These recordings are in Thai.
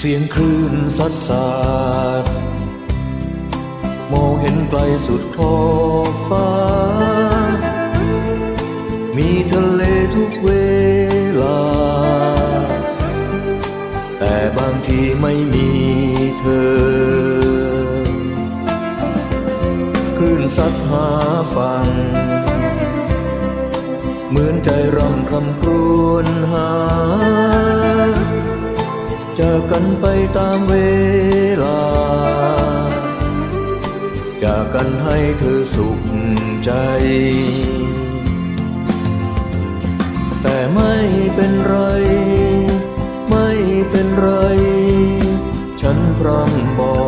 เสียงคลื่นซัดสาดมองเห็นไกลสุดขอบฟ้า มีทะเลทุกเวลา แต่บางทีไม่มีเธอ คลื่นซัดหาฟังเหมือนใจรำคำครวญหา จากกันไปตามเวลา จากกันให้เธอสุขใจ แต่ไม่เป็นไร ไม่เป็นไร ฉันพร่ำบอ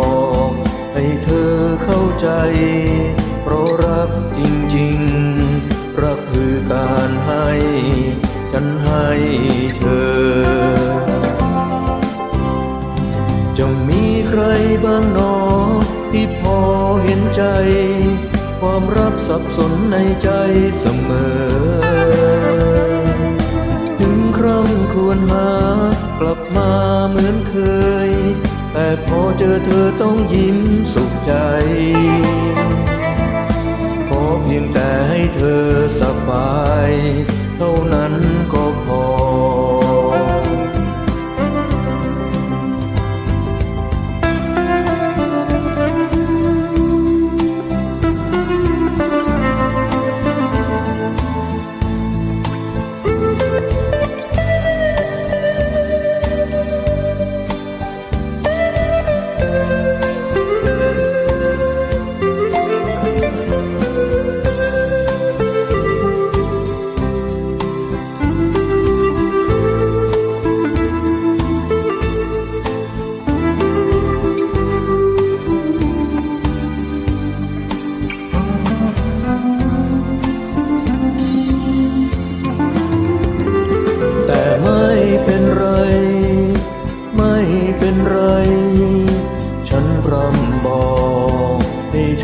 กให้เธอเข้าใจ เพราะรักจริงๆ รักคือการให้ ฉันให้ ความรักสับสนในใจเสมอ ถึงคร่ำครวญหากลับมาเหมือนเคย แต่พอเจอเธอต้องยิ้มสุขใจ ขอเพียงแต่ให้เธอสบาย เท่านั้นก็พ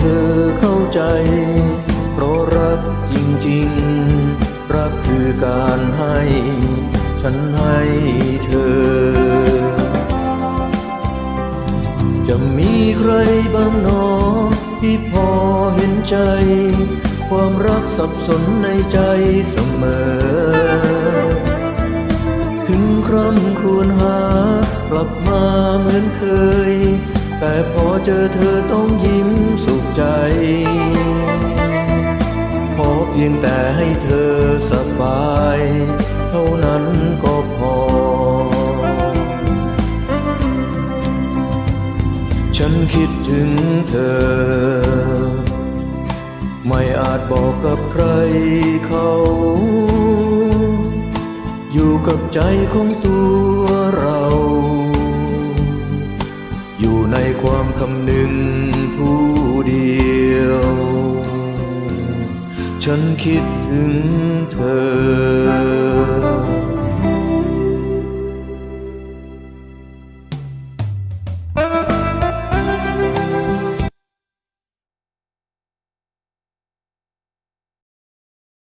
อเข้าใจ เพราะรักจริงๆ รักคือการให้ ฉันให้เธอ จะมีใครบ้างหนอ ที่พอเห็นใจ ความรักสับสนในใจเสมอ ถึงคร่ำครวญหากลับมาเหมือนเคย แต่พอเจอเธอต้องยิ้มสุขใจขอเพียงแต่ให้เธอสบาย เท่านั้นก็พอ ฉันคิดถึงเธอ ไม่อาจบอกกับใครเขา อยู่กับใจของตัว ในความคำหนึ่งผู้เดียว ฉันคิดถึงเธอ